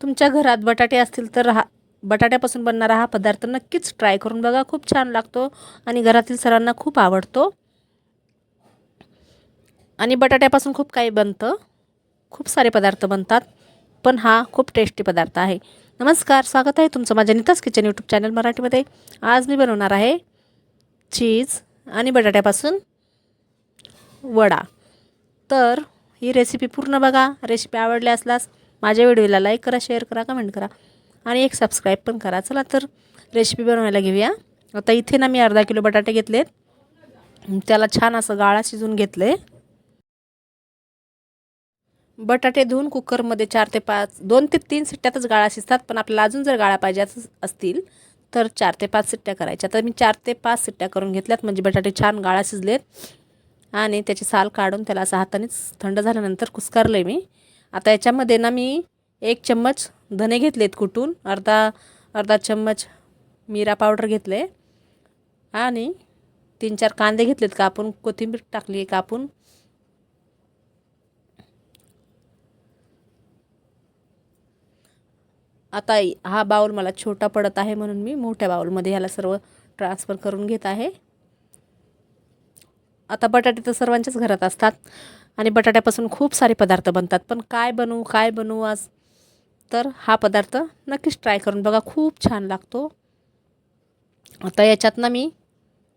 तुमच्या घरात बटाटे असतील तर हा बटाट्यापासून बनणारा हा पदार्थ नक्कीच ट्राय करून बघा. खूप छान लागतो आणि घरातील सर्वांना खूप आवडतो. आणि बटाट्यापासून खूप काही बनतं. खूप सारे पदार्थ बनतात. पण हा खूप टेस्टी पदार्थ आहे. नमस्कार स्वागत आहे तुमचं माझ्या नितास किचन यूट्यूब चॅनल मराठीमध्ये. आज मी बनवणार आहे चीज आणि बटाट्यापासून वडा. तर ही रेसिपी पूर्ण बघा. रेसिपी आवडली असल्यास माझ्या व्हिडिओला लाईक करा शेअर करा कमेंट करा. आणि एक सबस्क्राईब पण करा. चला तर रेसिपी बनवायला घेऊया. आता इथे ना मी अर्धा किलो बटाटे घेतलेत. त्याला छान असं गाळा शिजून घेतले बटाटे धुवून कुकरमध्ये चार ते पाच दोन ते तीन सिट्ट्यातच गाळा शिजतात. पण आपल्याला अजून जर गाळा पाहिजे असतील तर चार ते पाच सिट्ट्या करायच्या. तर मी चार ते पाच सिट्ट्या करून घेतल्यात. म्हणजे बटाटे छान गाळा शिजलेत. आणि त्याची साल काढून त्याला असं हातानेच थंड झाल्यानंतर कुस्कारलं मी. आता याच्यामध्ये ना मी एक चम्मच धने घेतलेत कुटून अर्धा अर्धा चम्मच मिरा पावडर घेतले. आणि तीन चार कांदे घेतलेत कापून. कोथिंबीर टाकली कापून. आता हा बाऊल मला छोटा पडत आहे म्हणून मी मोठ्या बाऊलमध्ये ह्याला सर्व ट्रान्सफर करून घेत आहे. आता बटाटे तर सर्वांच्याच घरात असतात आणि बटाट्यापासून खूप सारे पदार्थ बनतात. पण काय बनवू काय बनवू आज? तर हा पदार्थ नक्कीच ट्राय करून बघा. खूप छान लागतो. आता याच्यात ना मी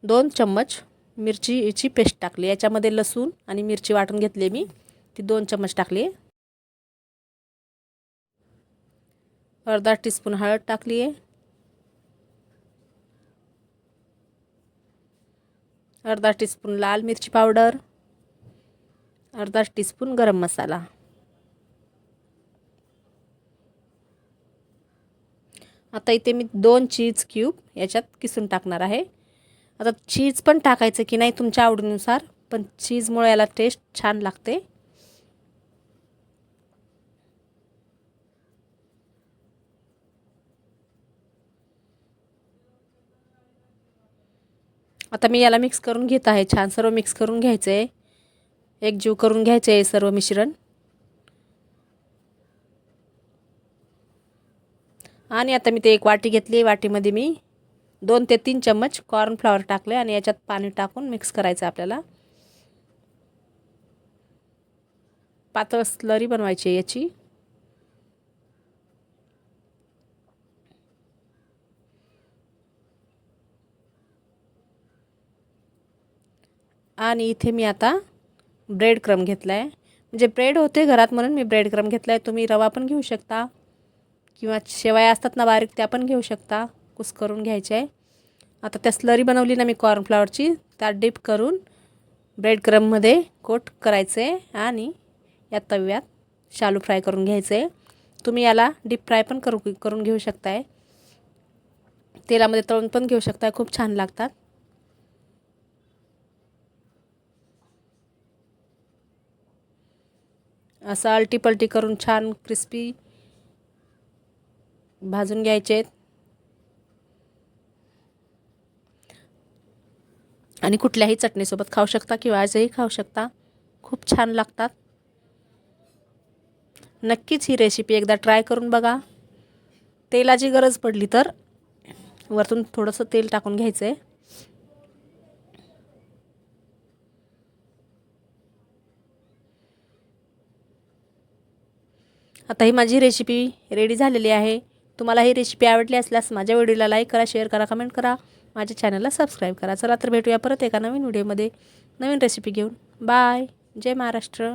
दोन चम्मच मिरचीची पेस्ट टाकली. याच्यामध्ये लसूण आणि मिरची वाटून घेतली मी. ती दोन चम्मच टाकली. अर्धा टीस्पून हळद टाकली आहे अर्धा टीस्पून लाल मिरची पावडर अर्धा टीस्पून गरम मसाला. आता इथे मी दोन चीज क्यूब याच्यात किसून टाकणार आहे. आता चीज पण टाकायचं की नाही तुमच्या आवडीनुसार पण चीजमुळे याला टेस्ट छान लागते. आता मी याला मिक्स करून घेत आहे. छान सर्व मिक्स करून घ्यायचं. आहे एकजीव करून घ्यायचं आहे सर्व मिश्रण. आणि आता मी ते एक वाटी घेतली. वाटीमध्ये मी दोन ते तीन चम्मच कॉर्नफ्लॉवर टाकले आणि याच्यात पाणी टाकून मिक्स करायचं आपल्याला. पातळ स्लरी बनवायची आहे याची. आणि इथे मी आता ब्रेड क्रम घेतला आहे म्हणजे ब्रेड होते घरात म्हणून मी ब्रेड क्रम घेतला आहे तुम्ही रवा पण घेऊ शकता. किंवा शेवया असतात ना बारीक त्या पण घेऊ शकता. कुस करून घ्यायचे आहे आता त्या स्लरी बनवली ना मी कॉर्नफ्लॉवरची त्यात डिप करून ब्रेड क्रममध्ये कोट करायचे आणि या तव्यात शालू फ्राय करून घ्यायचे तुम्ही याला डीप फ्राय पण करू करून घेऊ शकताय. तेलामध्ये तळून पण घेऊ शकताय. खूप छान लागतात. असं आलटीपलटी करून छान क्रिस्पी भाजून घ्यायचे आणि कुठल्याही चटणीसोबत खाऊ शकता किंवा आजही खाऊ शकता. खूप छान लागतात. नक्कीच ही रेसिपी एकदा ट्राय करून बघा. तेलाची गरज पडली तर. वरतून थोडंसं तेल टाकून घ्यायचं आहे आता ही माझी रेसिपी रेडी झालेली आहे. तुम्हाला ही रेसिपी आवडली असल्यास माझ्या व्हिडिओला लाईक करा शेअर करा कमेंट करा. माझ्या चॅनलला सबस्क्राईब करा. चला तर भेटूया परत एका नवीन व्हिडिओमध्ये नवीन रेसिपी घेऊन. बाय जय महाराष्ट्र.